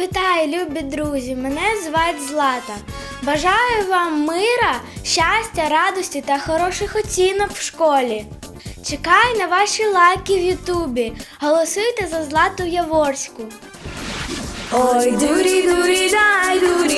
Вітаю, любі друзі! Мене звати Злата. Бажаю вам мира, щастя, радості та хороших оцінок в школі. Чекаю на ваші лайки в Ютубі. Голосуйте за Злату Яворську. Ой, дурі, дурі, дай, дурі,